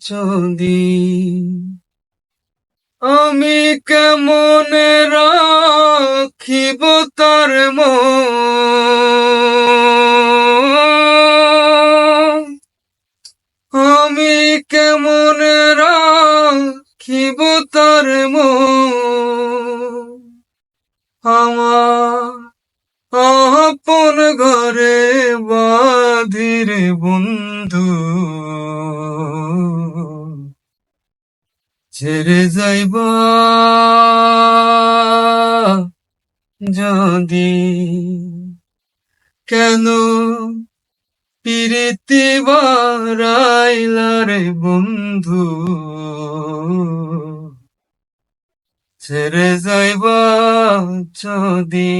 যদি আমি কেমন রাখিব তার আমি কেমন রাখিব তার আমার আপন ঘরে বাধিরে বন্ধু ছেড়ে যাইব। যদি কেন প্রীতি বারাইলারে বন্ধু? ছেড়ে যাইব যদি